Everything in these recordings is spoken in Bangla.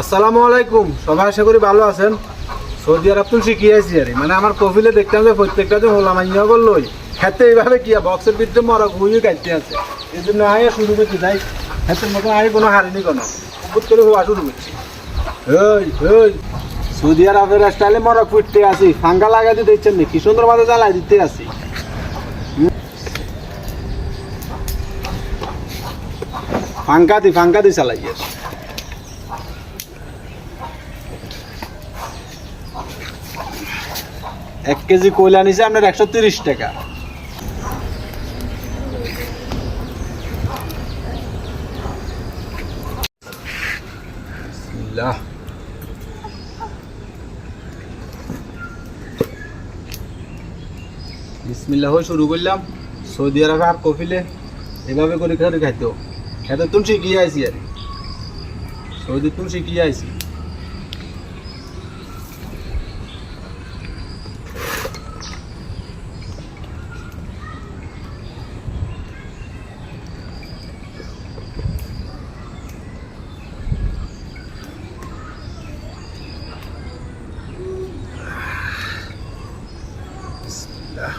আসসালামু আলাইকুম। সবাই আশা করি ভালো আছেন। সৌদি আরব তো শিখিয়েছি আর মানে আমার কফিলে দেখতাম যে প্রত্যেকটা যে হোলা মাইয়া করলোই খেতে এইভাবে কি বক্সের ভিতরে মরা ঘুমিয়ে কাটতে আছে। এই জন্য আয় শুরু করতে যাই। হাতের মতো আয় কোনো হারিনি কোনো। বুট করে হওয়া শুরু করছি। ওই ওই সৌদি আরবের স্টাইলে মরা ফুটতে আসি ফাঙ্গা লাগাই দিতে ইচ্ছেন কি সুন্দর ভাবে জ্বালাই দিতে আসি ফাঙ্কা দি ফাঙ্কা দি চালাই আসি এক কেজি কয়লা নিছে আপনার একশো তিরিশ টাকা। বিসমিল্লাহ। শুরু করলাম। সৌদি আরবে আর কফিলে এভাবে করে করে খাইতো। খেতে তুমি শিখিয়ে আইসি আর সৌদি তুমি শিখিয়ে আইসি বিসমিল্লাহ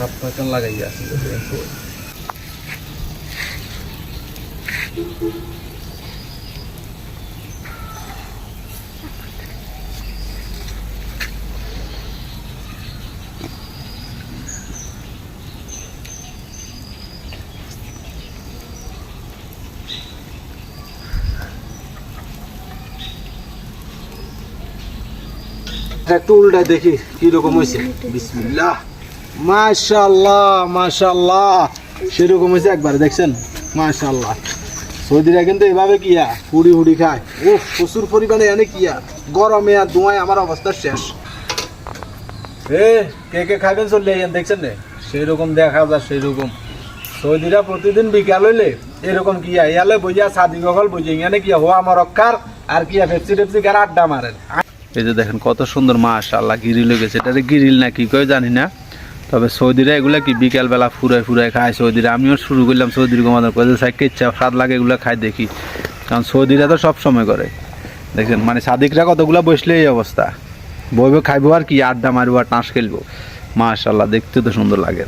কাপ পাকান লাগাইয়া আছে একটু উল্টা দেখি কি রকম হয়েছে বিসমিল্লাহ মাশাল্লাহ মাশাল্লাহ সেরকম হয়েছে একবার, দেখছেন? মাশাল্লাহ সৌদিরা কিন্তু এভাবে কিয়া হুড়ি হুড়ি খায়। ও প্রচুর পরিমাণে এনে কিয়া গরমে আর ধোঁয়ায় আমার অবস্থা শেষ। এ, কে কে খাবেন দেখছেন দেখা যায় সৌদিরা প্রতিদিন বিকাল হইলে এরকম কিয়া ইয়ালে বইয়া সাদি গগল বইয়া ইয়ানে কিয়া হওয়া আমার রক্ষার আর কিয়া পেপসি টেপসি আড্ডা মারেন? এই যে দেখেন, কত সুন্দর, মাশাআল্লাহ, গিরিল গেছে। এটা গিরিল না কি কয় জানি না? তবে সৌদিরা এগুলো কি বিকালবেলা ফুরায় ফুরায় খায় সৌদিরা? আমিও শুরু করলাম সৌদির গোমাদার করে সাইকে ইচ্ছা? স্বাদ লাগে এগুলো খাই দেখি। কারণ সৌদিরা তো সব সময় করে। দেখছেন মানে সাদিকরা কতগুলো বসলে এই অবস্থা। বইবে খাইবো আর কি, আড্ডা মারবো আর টাঁস খেলব। মাশাল্লাহ দেখতে তো সুন্দর লাগে